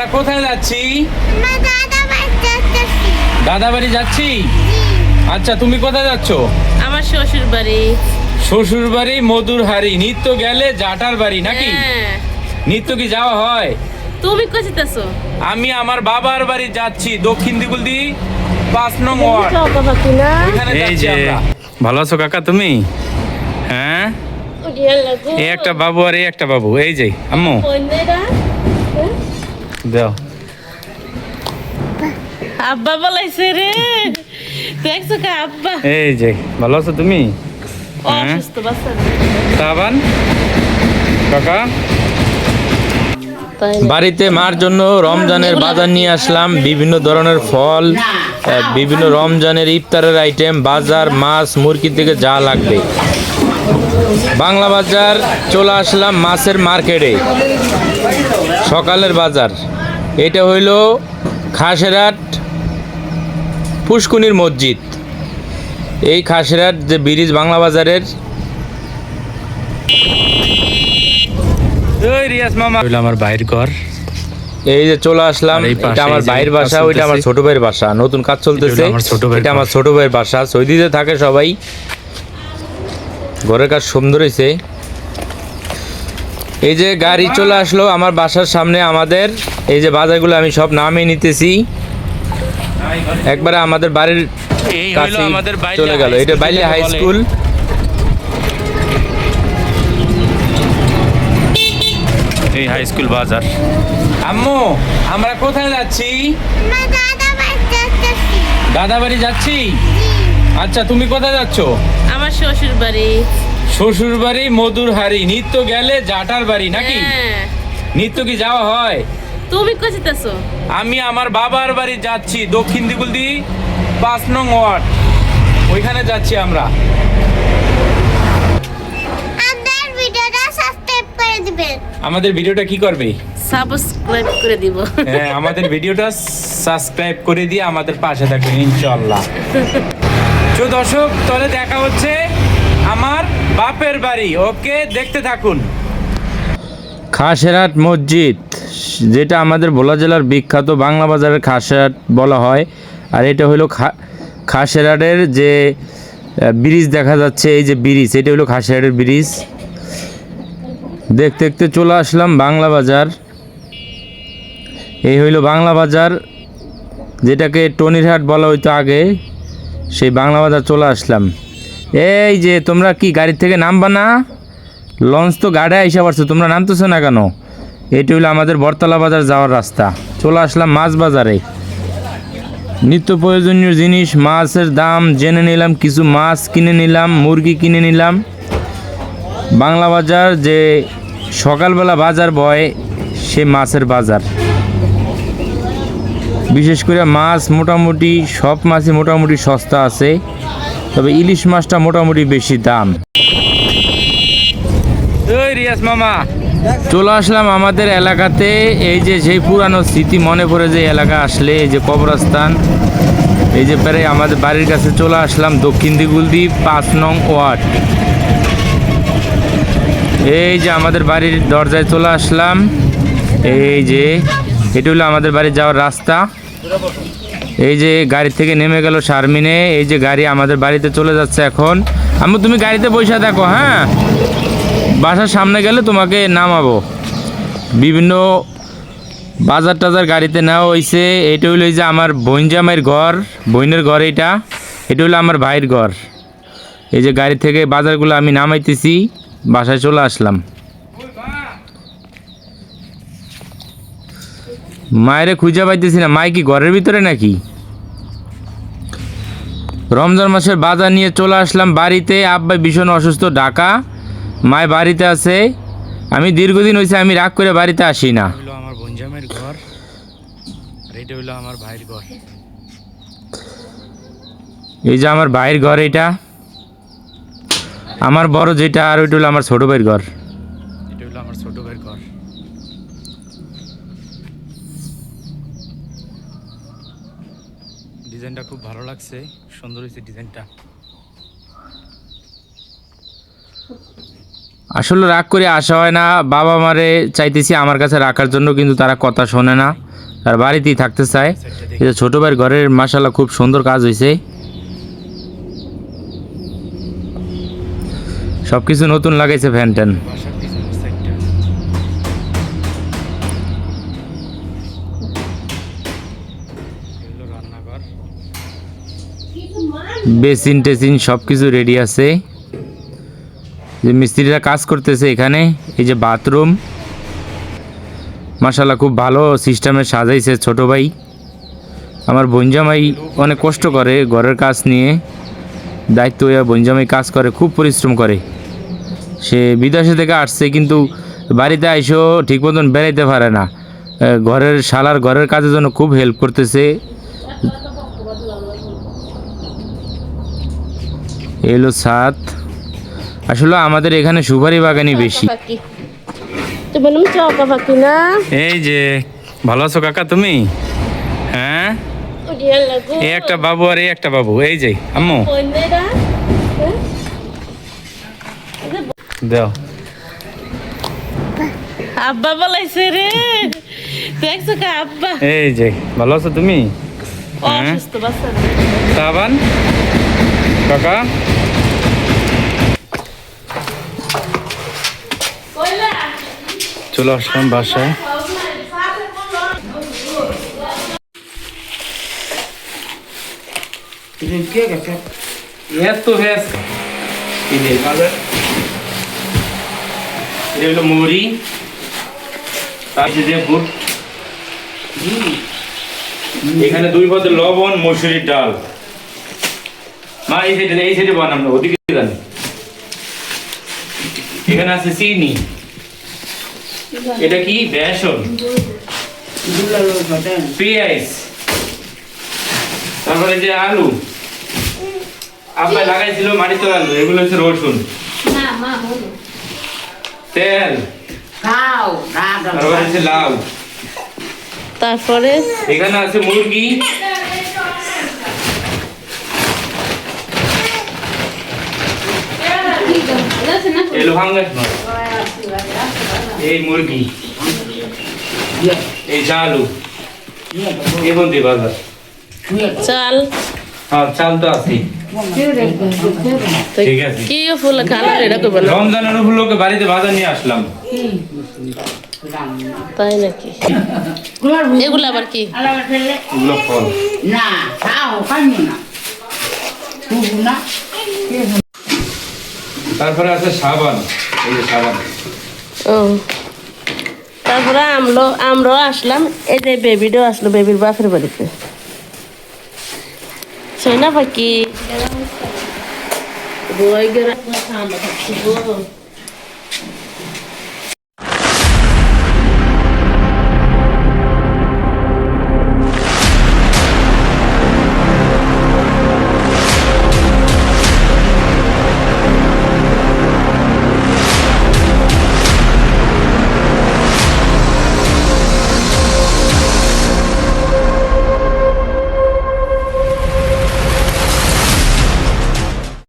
আমরা কোথায় যাচ্ছি? দাদা যাচ্ছি। বাড়ি যাচ্ছি? আচ্ছা তুমি কোথায় যাচ্ছ? আমার শ্বশুর বাড়ি। শ্বশুর বাড়ি মধুর হাড়ি নিত্য গেলে জাটার বাড়ি নাকি? হ্যাঁ। নিত্য কি যাওয়া হয়? তুমি কোচিতেছো আমি আমার বাবার বাড়ি যাচ্ছি দক্ষিণ দিগুলদি পাঁচ নং ওয়ার্ড। এই যে ভালো আছো কাকা তুমি? হ্যাঁ? এই একটা বাবু আর এই একটা বাবু এই যে আম্মু। দাও। আব্বা বলাইছে রে। দেখছ কা আব্বা? এই যে ভালো আছো তুমি? হ্যাঁ। অসুস্থ বাচ্চা। তাবান কাকা? বাড়িতে মার জন্য রমজানের বাজার নিয়ে আসলাম। বিভিন্ন ধরনের ফল বিভিন্ন রমজানের ইফতারের আইটেম বাজার মাছ মুরগি থেকে যা লাগবে। বাংলা বাজার চলে আসলাম মাছের মার্কেটে। সকালের বাজার। এটা হইল খাসেরহাট পুষ্কুনির মসজিদ। এই খাসেরহাট যে ব্রিজ বাংলা বাজারের। রিয়াজ মামা। আমার বাইর ঘর। এই যে চলে আসলাম এটা আমার ভাইয়ের বাসা ওইটা আমার ছোট ভাইয়ের বাসা নতুন কাজ চলতেছে। আমার ছোট ভাইয়ের এটা আমার ছোট ভাইয়ের বাসা সৌদিতে থাকে সবাই। ঘরের কাজ সুন্দর হয়েছে এই যে গাড়ি চলে আসলো আমার বাসার সামনে আমাদের। এই যে বাজারগুলো আমি সব নামে নিতেছি। একবারে আমাদের বাড়ির কাছে চলে গেল। এটা বাইলে হাই স্কুল এই হাই স্কুল বাজার। আম্মু আমরা কোথায় যাচ্ছি? দাদা বাড়ি যাচ্ছি। আচ্ছা তুমি কোথায় যাচ্ছ? আমার শ্বশুর বাড়ি শ্বশুর বাড়ি মধুর হাড়ি নিত্য গেলে জাটার বাড়ি নাকি? হ্যাঁ। নিত্য কি যাওয়া হয়? তুমি কোচিতেছো আমি আমার বাবার বাড়ি যাচ্ছি দক্ষিণ দিগুলদি পাঁচ নং ওয়ার্ড। ওইখানে যাচ্ছি আমরা। আপনার ভিডিওটা সাবস্ক্রাইব করে দিবেন আমাদের ভিডিওটা কি করবে? সাবস্ক্রাইব করে দিব। হ্যাঁ আমাদের ভিডিওটা সাবস্ক্রাইব করে দিয়ে আমাদের পাশে থাকবেন ইনশাল্লাহ তো দর্শক তাহলে দেখা হচ্ছে বাপের বাড়ি, ওকে দেখতে থাকুন। খাসেরহাট মসজিদ, যেটা আমাদের ভোলা জেলার বিখ্যাত বাংলা বাজারের খাসেরহাট বলা হয়, আর এটা হলো খাসেরহাটের যে ব্রিজ দেখা যাচ্ছে, এই যে ব্রিজ, এটা হলো খাসেরহাটের ব্রিজ। দেখতে দেখতে চলে আসলাম বাংলা বাজার। এই হইল বাংলা বাজার, যেটাকে টনিরহাট বলা হইতো আগে, সেই বাংলা বাজার চলে আসলাম। এই যে, তোমরা কি গাড়ির থেকে নামবা না? লঞ্চ তো গাড়ি আইসা পারছ, তোমরা নামতেছো না কেন? এটি হলো আমাদের বরতলা বাজার যাওয়ার রাস্তা। চলে আসলাম মাছ বাজারে। নিত্য প্রয়োজনীয় জিনিস, মাছের দাম জেনে নিলাম, কিছু মাছ কিনে নিলাম, মুরগি কিনে নিলাম। বাংলা বাজার যে সকালবেলা বাজার বয়, সে মাছের বাজার। বিশেষ করে মাছ মোটামুটি, সব মাছই মোটামুটি সস্তা আছে। তবে ইলিশ মাছটা মোটামুটি বেশি দাম। রিয়াজ মামা। চলে আসলাম আমাদের এলাকাতে। এই যে সেই পুরানো স্মৃতি মনে পড়ে যে এলাকা আসলে এই যে কবরস্থান। এই যে প্রায় আমাদের বাড়ির কাছে চলে আসলাম দক্ষিণ দিগুলদি পাঁচ নং ওয়ার্ড। এই যে আমাদের বাড়ির দরজায় চলে আসলাম। এই যে এটা হলো আমাদের বাড়ি যাওয়ার রাস্তা। এই যে গাড়ি থেকে নেমে গেল শারমিনে, এই যে গাড়ি আমাদের বাড়িতে চলে যাচ্ছে এখন। আমি তুমি গাড়িতে বসে দেখো হ্যাঁ? বাসার সামনে গেলে তোমাকে নামাবো। বিভিন্ন বাজার টাজার গাড়িতে নেওয়া হয়েছে এটা এই যে আমার বোন জামাইয়ের ঘর, বোনের ঘর এটা এটা হলো আমার ভাইয়ের ঘর। এই যে গাড়ি থেকে বাজারগুলো আমি নামাইতেছি, বাসায় চলে আসলাম। মায়েরে খুঁজে পাইতেছি না। মাই কি ঘরের ভিতরে নাকি? রমজান মাসের বাজার নিয়ে চলে আসলাম বাড়িতে। আব্বাই ভীষণ অসুস্থ ঢাকা। মায় বাড়িতে আছে। আমি দীর্ঘদিন হয়েছে আমি রাগ করে বাড়িতে আসি না। আমার বঞ্জামের ঘর আর এটা হইল আমার ভাইয়ের ঘর। এই যে আমার ভাইয়ের ঘর এটা। আমার বড় যেটা আর ওইটা হলো আমার ছোট ভাইয়ের ঘর এটা হইল আমার ছোট ভাইয়ের ঘর ডিজাইনটা খুব ভালো লাগছে সুন্দর হয়েছে ডিজাইনটা। আসলে রাগ করে আসা হয় না বাবা মারে চাইতেছি আমার কাছে রাখার জন্য কিন্তু তারা কথা শোনে না। তার বাড়িতেই থাকতে চায়। যে ছোটো ভাইয়ের ঘরের মাসাল্লাহ খুব সুন্দর কাজ হয়েছে। সব কিছু নতুন লাগাইছে ফ্যান ট্যান। বেসিন টেসিন সব কিছু রেডি আছে। যে মিস্ত্রিরা কাজ করতেছে এখানে, এই যে বাথরুম মাসাল্লাহ খুব ভালো সিস্টেমে সাজাইছে ছোট ভাই। আমার বঞ্জামাই অনেক কষ্ট করে ঘরের কাজ নিয়ে। দায়িত্ব হয়ে বঞ্জামাই কাজ করে, খুব পরিশ্রম করে। সে বিদেশে থেকে আসছে, কিন্তু বাড়িতে আইসেও ঠিক মতন বেড়াইতে পারে না। ঘরের, শালার ঘরের কাজের জন্য খুব হেল্প করতেছে। এলো সাত। আসলে আমাদের এখানে সুপারি বাগানই বেশি। এই যে ভালো আছো কাকা তুমি? হ্যাঁ? এই একটা বাবু আর এই একটা বাবু এই যে আম্মু। হ্যাঁ? দেও। আব্বা বলাইছে রে। দেখছ কা আব্বা? এই যে ভালো আছো তুমি? হ্যাঁ? কাকা? চলে আসলাম বাসায়। এখানে দুই পদের লবণ মসুরির ডাল। মা, এই সাইডে এই সাইডে বানাম ওদিকে যান এখানে আছে চিনি। এটা কি? বেসন। পেঁয়াজ। তারপরে যে আলু। আব্বা লাগাইছিল মাটিতে আলু এগুলো হচ্ছে রসুন। তেল। তারপরে হচ্ছে লাউ। তারপরে? এখানে আছে মুরগি। এলো নয়। এই মুরগি এই চালু এখন দি বাজার। চাল। হ্যাঁ চাল তো আছে ঠিক আছে। কি ফুল খানা এটা করবে না? রমজানের উপলক্ষে বাড়িতে বাজার নিয়ে আসলাম। তাই নাকি? এগুলো আবার কি? এগুলো ফল। না খাও খাইনি না। তারপরে আছে সাবান এই যে সাবান। ও। তারপরে আমলো আমরাও আসলাম এই যে বেবিটাও আসলো বেবির বাপের বাড়িতে। সোনা পাখি।